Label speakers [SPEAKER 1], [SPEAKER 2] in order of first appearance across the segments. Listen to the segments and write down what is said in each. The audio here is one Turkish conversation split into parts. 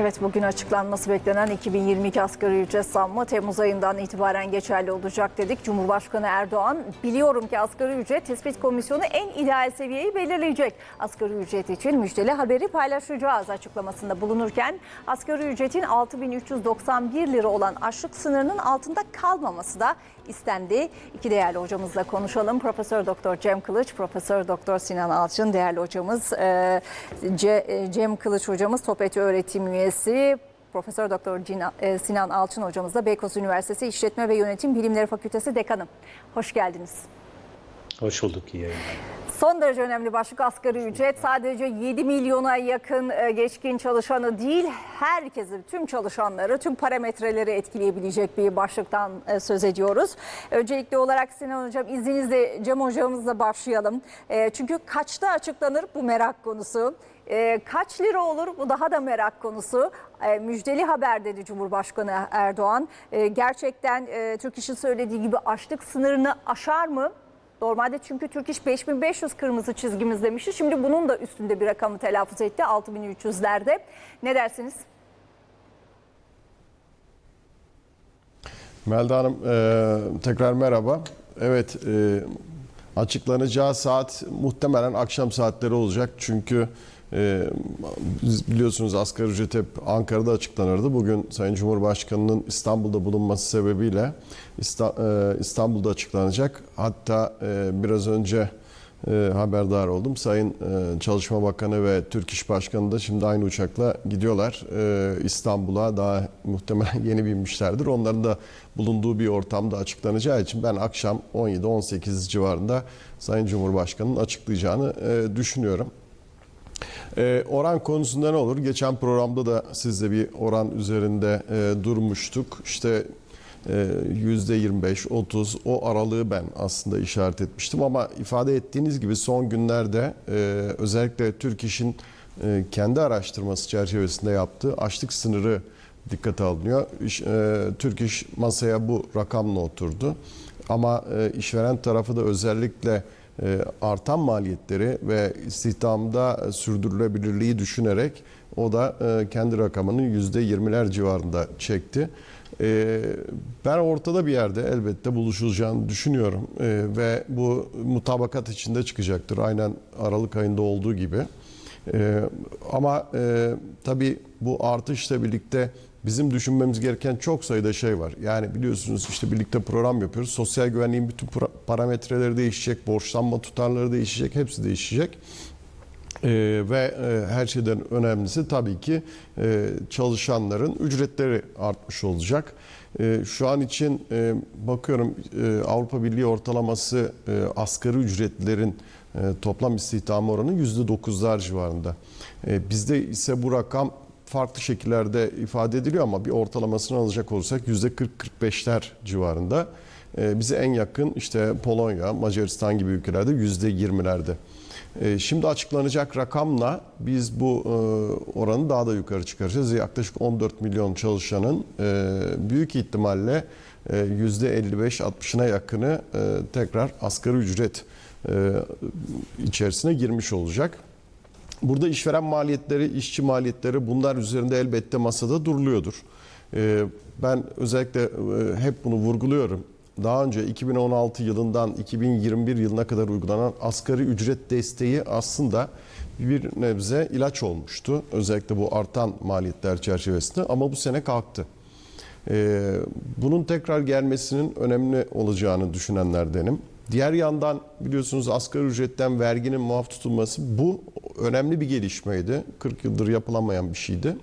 [SPEAKER 1] Evet bugün açıklanması beklenen 2022 asgari ücret zammı Temmuz ayından itibaren geçerli olacak dedik. Cumhurbaşkanı Erdoğan biliyorum ki asgari ücret tespit komisyonu en ideal seviyeyi belirleyecek. Asgari ücret için müjdeli haberi paylaşacağız açıklamasında bulunurken asgari ücretin 6391 lira olan açlık sınırının altında kalmaması da istendi. İki değerli hocamızla konuşalım. Profesör Doktor Cem Kılıç, Profesör Doktor Sinan Alçın değerli hocamız. Ce- Cem Kılıç hocamız Topeti öğretim üyesi. Profesör Doktor e, Sinan Alçın hocamız da Beykoz Üniversitesi İşletme ve Yönetim Bilimleri Fakültesi dekanı. Hoş geldiniz.
[SPEAKER 2] Hoş bulduk iyi yayınlar.
[SPEAKER 1] Son derece önemli başlık asgari ücret. Sadece 7 milyona yakın e, geçkin çalışanı değil, herkesi, tüm çalışanları, tüm parametreleri etkileyebilecek bir başlıktan e, söz ediyoruz. Öncelikli olarak Sinan Hocam izninizle Cem Hocamızla başlayalım. E, Çünkü kaçta açıklanır bu merak konusu. Kaç lira olur bu daha da merak konusu. Müjdeli haber dedi Cumhurbaşkanı Erdoğan. Gerçekten Türk İş'in söylediği gibi açlık sınırını aşar mı? Normalde çünkü Türk İş 5500 kırmızı çizgimiz demişti. Şimdi bunun da üstünde bir rakamı telaffuz etti 6300'lerde. Ne dersiniz?
[SPEAKER 3] Melda Hanım e, tekrar merhaba. Evet e, açıklanacağı saat muhtemelen akşam saatleri olacak. Çünkü e, biz biliyorsunuz asgari ücret hep Ankara'da açıklanırdı. Bugün Sayın Cumhurbaşkanı'nın İstanbul'da bulunması sebebiyle e, İstanbul'da açıklanacak. Hatta e, biraz önce e, haberdar oldum. Sayın Çalışma Bakanı ve Türk İş Başkanı da şimdi aynı uçakla gidiyorlar İstanbul'a. Daha muhtemelen yeni binmişlerdir. Onların da bulunduğu bir ortamda açıklanacağı için ben akşam 17-18 civarında Sayın Cumhurbaşkanı'nın açıklayacağını düşünüyorum. E, oran konusunda ne olur? Geçen programda da sizle bir oran üzerinde e, durmuştuk. İşte e, %25, 30 o aralığı ben aslında işaret etmiştim ama ifade ettiğiniz gibi son günlerde e, özellikle Türk İş'in e, kendi araştırması çerçevesinde yaptığı açlık sınırı dikkate alınıyor. E, Türk İş masaya bu rakamla oturdu. Ama e, işveren tarafı da özellikle e, artan maliyetleri ve istihdamda sürdürülebilirliği düşünerek o da e, kendi rakamını %20'ler civarında çekti. E, Ben ortada bir yerde elbette buluşulacağını düşünüyorum E, ve bu mutabakat içinde çıkacaktır aynen Aralık ayında olduğu gibi. E, Ama e, tabii bu artışla birlikte bizim düşünmemiz gereken çok sayıda şey var. Yani biliyorsunuz işte birlikte program yapıyoruz. Sosyal güvenliğin bütün parametreleri değişecek, borçlanma tutarları değişecek, hepsi değişecek. Ee, ve e, her şeyden önemlisi tabii ki e, çalışanların ücretleri artmış olacak. E, şu an için e, bakıyorum e, Avrupa Birliği ortalaması e, asgari ücretlerin e, toplam istihdam oranı %9'lar civarında. E, bizde ise bu rakam farklı şekillerde ifade ediliyor ama bir ortalamasını alacak olursak %40-45'ler civarında. E, bize en yakın işte Polonya, Macaristan gibi ülkelerde %20'lerde. E, Şimdi açıklanacak rakamla biz bu e, oranı daha da yukarı çıkaracağız. Yaklaşık 14 milyon çalışanın e, büyük ihtimalle e, %55-60'ına yakını e, tekrar asgari ücret içerisine girmiş olacak. Burada işveren maliyetleri, işçi maliyetleri bunlar üzerinde elbette masada duruluyordur. Ee, Ben özellikle e, hep bunu vurguluyorum. Daha önce 2016 yılından 2021 yılına kadar uygulanan asgari ücret desteği aslında bir nebze ilaç olmuştu. Özellikle bu artan maliyetler çerçevesinde ama bu sene kalktı. Ee, Bunun tekrar gelmesinin önemli olacağını düşünenlerdenim. Diğer yandan biliyorsunuz asgari ücretten verginin muaf tutulması bu önemli bir gelişmeydi. 40 yıldır yapılamayan bir şeydi.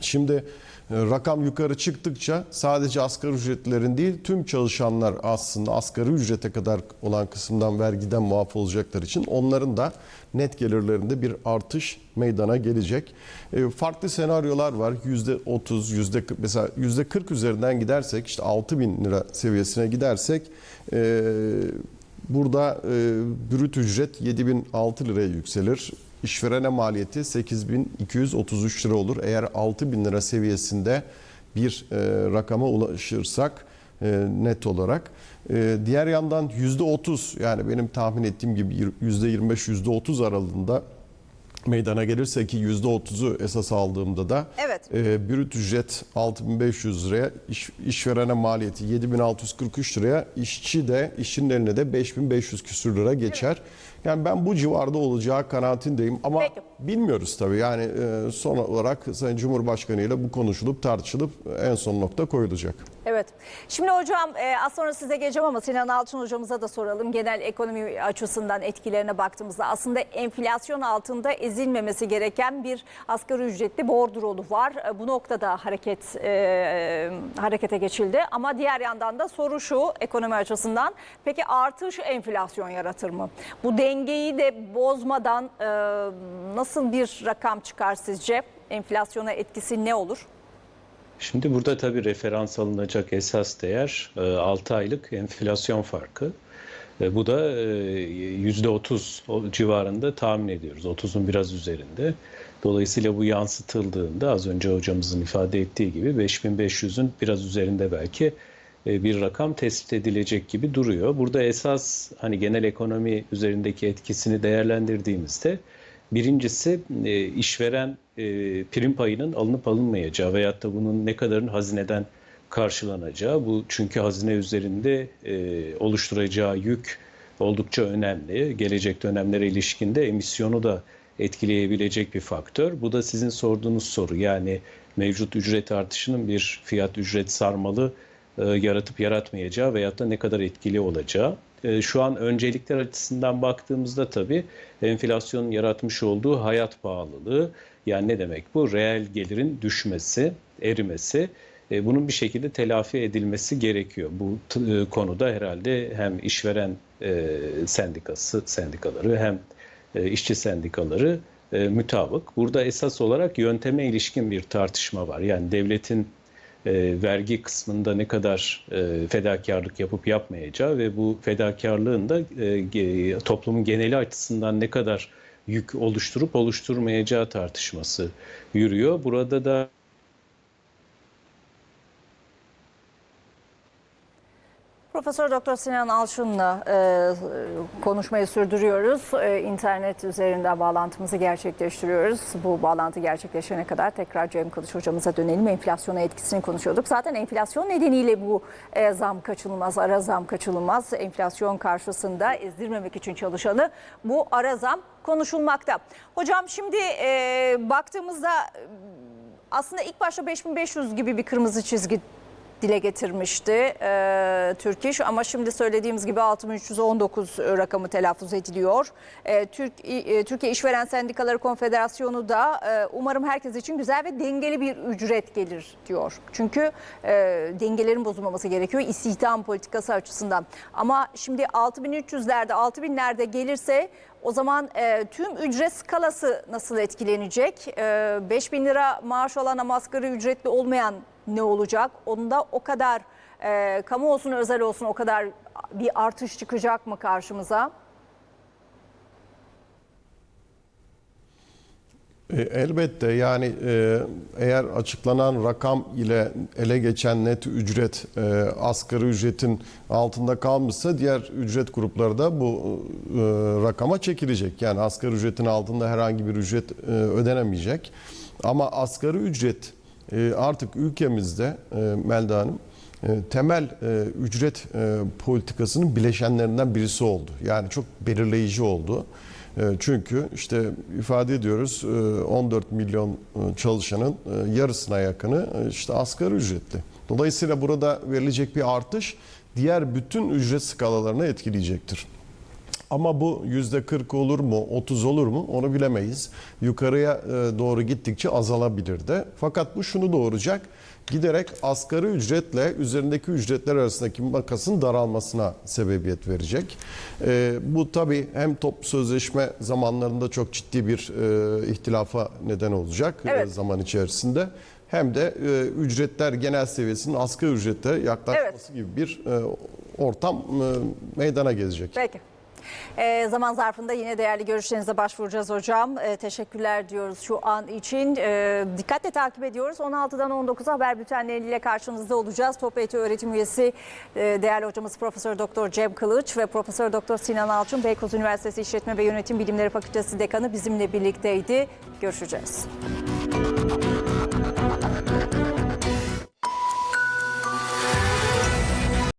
[SPEAKER 3] Şimdi e, rakam yukarı çıktıkça sadece asgari ücretlerin değil tüm çalışanlar aslında asgari ücrete kadar olan kısımdan vergiden muaf olacaklar için onların da net gelirlerinde bir artış meydana gelecek. E, Farklı senaryolar var. %30, %40 mesela %40 üzerinden gidersek işte 6 bin lira seviyesine gidersek e, burada e, brüt ücret 7006 liraya yükselir. İşverene maliyeti 8233 lira olur. Eğer 6000 lira seviyesinde bir e, rakama ulaşırsak e, net olarak. E, diğer yandan %30 yani benim tahmin ettiğim gibi %25 %30 aralığında meydana gelirse ki %30'u esas aldığımda da
[SPEAKER 1] Evet.
[SPEAKER 3] e, brüt ücret 6500 liraya, iş, işverene maliyeti 7643 liraya, işçi de işçinin eline de 5500 küsür lira geçer. Yani ben bu civarda olacağı kanaatindeyim ama
[SPEAKER 1] Peki.
[SPEAKER 3] bilmiyoruz tabii. Yani e, son olarak Sayın Cumhurbaşkanı ile bu konuşulup tartışılıp en son nokta koyulacak.
[SPEAKER 1] Evet. Şimdi hocam e, az sonra size geleceğim ama Sinan Alçın hocamıza da soralım. Genel ekonomi açısından etkilerine baktığımızda aslında enflasyon altında ezilmemesi gereken bir asgari ücretli bordrolu var. E, Bu noktada hareket e, harekete geçildi ama diğer yandan da soru şu ekonomi açısından peki artış enflasyon yaratır mı? Bu dengeyi de bozmadan e, nasıl bir rakam çıkar sizce? Enflasyona etkisi ne olur?
[SPEAKER 2] Şimdi burada tabii referans alınacak esas değer 6 aylık enflasyon farkı. E, Bu da e, %30 o civarında tahmin ediyoruz. 30'un biraz üzerinde. Dolayısıyla bu yansıtıldığında az önce hocamızın ifade ettiği gibi 5500'ün biraz üzerinde belki e, bir rakam tespit edilecek gibi duruyor. Burada esas hani genel ekonomi üzerindeki etkisini değerlendirdiğimizde Birincisi e, işveren e, prim payının alınıp alınmayacağı veyahut da bunun ne kadarın hazineden karşılanacağı. Bu çünkü hazine üzerinde e, oluşturacağı yük oldukça önemli. Gelecek dönemlere ilişkinde emisyonu da etkileyebilecek bir faktör. Bu da sizin sorduğunuz soru. Yani mevcut ücret artışının bir fiyat ücret sarmalı e, yaratıp yaratmayacağı veyahut da ne kadar etkili olacağı. E, Şu an öncelikler açısından baktığımızda tabii enflasyonun yaratmış olduğu hayat pahalılığı yani ne demek bu? Reel gelirin düşmesi, erimesi e, bunun bir şekilde telafi edilmesi gerekiyor. Bu konuda herhalde hem işveren sendikası sendikaları hem işçi sendikaları e, mütabık. Burada esas olarak yönteme ilişkin bir tartışma var. Yani devletin e, vergi kısmında ne kadar e, fedakarlık yapıp yapmayacağı ve bu fedakarlığın da e, toplumun geneli açısından ne kadar yük oluşturup oluşturmayacağı tartışması yürüyor. Burada da
[SPEAKER 1] Profesör Doktor Sinan Alçın'la e, konuşmayı sürdürüyoruz. E, internet üzerinden bağlantımızı gerçekleştiriyoruz. Bu bağlantı gerçekleşene kadar tekrar Cem Kılıç hocamıza dönelim. Enflasyona etkisini konuşuyorduk. Zaten enflasyon nedeniyle bu e, zam kaçınılmaz, ara zam kaçınılmaz. Enflasyon karşısında ezdirmemek için çalışanı bu ara zam konuşulmakta. Hocam şimdi e, baktığımızda aslında ilk başta 5500 gibi bir kırmızı çizgi dile getirmişti e, Türk İş ama şimdi söylediğimiz gibi 6319 rakamı telaffuz ediliyor. E, Türk e, Türkiye İşveren Sendikaları Konfederasyonu da e, umarım herkes için güzel ve dengeli bir ücret gelir diyor. Çünkü e, dengelerin bozulmaması gerekiyor istihdam politikası açısından. Ama şimdi 6300'lerde 6000'lerde gelirse o zaman e, tüm ücret skalası nasıl etkilenecek? E, 5 bin lira maaş alan ama asgari ücretli olmayan ne olacak? Onda o kadar e, kamu olsun özel olsun o kadar bir artış çıkacak mı karşımıza?
[SPEAKER 3] E, Elbette yani e, eğer açıklanan rakam ile ele geçen net ücret e, asgari ücretin altında kalmışsa diğer ücret grupları da bu e, rakama çekilecek. Yani asgari ücretin altında herhangi bir ücret e, ödenemeyecek. Ama asgari ücret artık ülkemizde e, Melda Hanım e, temel e, ücret politikasının bileşenlerinden birisi oldu. Yani çok belirleyici oldu. Çünkü işte ifade ediyoruz e, 14 milyon çalışanın yarısına yakını işte asgari ücretli. Dolayısıyla burada verilecek bir artış diğer bütün ücret skalalarını etkileyecektir. Ama bu yüzde 40 olur mu, 30 olur mu onu bilemeyiz. Yukarıya e, doğru gittikçe azalabilir de. Fakat bu şunu doğuracak. Giderek asgari ücretle üzerindeki ücretler arasındaki makasın daralmasına sebebiyet verecek. E, bu tabii hem top sözleşme zamanlarında çok ciddi bir e, ihtilafa neden olacak
[SPEAKER 1] Evet.
[SPEAKER 3] zaman içerisinde. Hem de e, ücretler genel seviyesinin asgari ücrete yaklaşması gibi bir e, ortam e, meydana gelecek.
[SPEAKER 1] Peki. Ee, zaman zarfında yine değerli görüşlerinize başvuracağız hocam. Ee, teşekkürler diyoruz şu an için. Ee, dikkatle takip ediyoruz. 16'dan 19'a haber bültenleriyle karşınızda olacağız. Top Eğitim öğretim üyesi e, değerli hocamız Profesör Doktor Cem Kılıç ve Profesör Doktor Sinan Alçın Beykoz Üniversitesi İşletme ve Yönetim Bilimleri Fakültesi Dekanı bizimle birlikteydi. Görüşeceğiz.